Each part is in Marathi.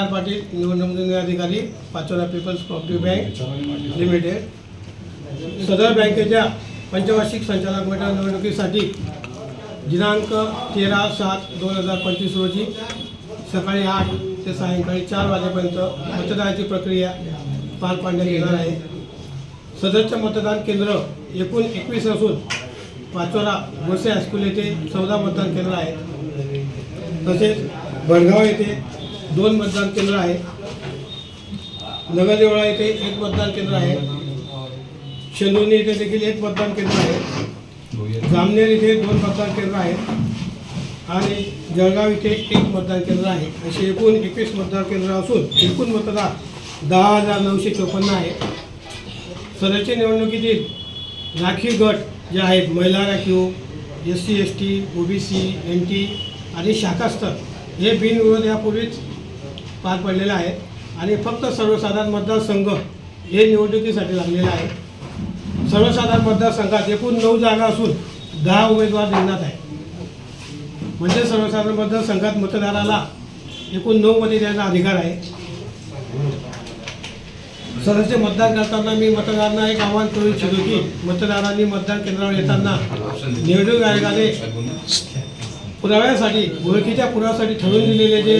आर पाटील निवडणूक अधिकारी Pachora peoples cooperative bank limited सदर बँकेच्या पंचवार्षिक संचालक मंडळ निवडणुकीसाठी दिनांक तेरा सात दोन हजार पंचवीस रोजी सकाळी आठ ते सायंकाळी चार वाजेपर्यंत मतदानाची प्रक्रिया पार पाडण्यात येणार आहे. सदरचे मतदान केंद्र एकूण एकवीस असून पाचोरा गोसे हायस्कूल येथे चौदा मतदान केंद्र आहे तसेच भडगाव येथे दोन मतदान केंद्र आहे. नगरदेवळा येथे एक मतदान केंद्र आहे. शेंदुर्णी येथे देखील एक मतदान केंद्र आहे. जामनेर इथे दोन मतदान केंद्र आहेत आणि जळगाव इथे एक मतदान केंद्र आहे. असे एकूण एकवीस मतदान केंद्र असून एकूण मतदार दहा हजार नऊशे चोपन्न आहे. सदस्य निवडणुकीतील राखीव गट जे आहेत महिला राखीव S C S T O B C N T आणि शाखास्तर हे बिनविरोध यापूर्वीच पार पडलेला आहे. आणि फक्त सर्वसाधारण मतदारसंघ हे निवडणुकीसाठी लागलेलं आहे. सर्वसाधारण मतदारसंघात एकूण नऊ जागा असून दहा उमेदवार रिंगणात आहे म्हणजे सर्वसाधारण मतदारसंघात मतदाराला एकूण नऊमध्ये द्यायचा अधिकार आहे. सदस्य मतदान करताना मी मतदारांना एक आवाहन करू इच्छितो की मतदारांनी मतदान केंद्रावर येताना निवडणूक आयोगाने पुराव्यासाठी ओळखीच्या पुराव्यासाठी ठरवून दिलेले जे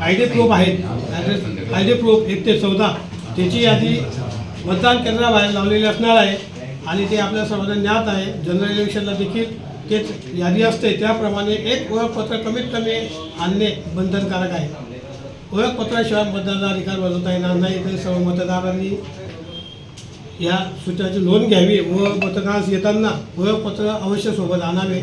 आय डी प्रूफ आहेत आय डी प्रूफ एक ते चौदा त्याची यादी मतदान केंद्राबाहेर लावलेली असणार आहे. आणि ते आपल्या सर्वांना ज्ञात आहे. जनरल इलेक्शनला देखील तेच यादी असते. त्याप्रमाणे एक ओळखपत्र कमीत कमी आणणे बंधनकारक आहे. ओळखपत्राशिवाय मतदानाचा अधिकार बजावता येणार नाही. तर सर्व मतदारांनी या सूचनाची नोंद घ्यावी व मतदानास येताना ओळखपत्र अवश्य सोबत आणावे.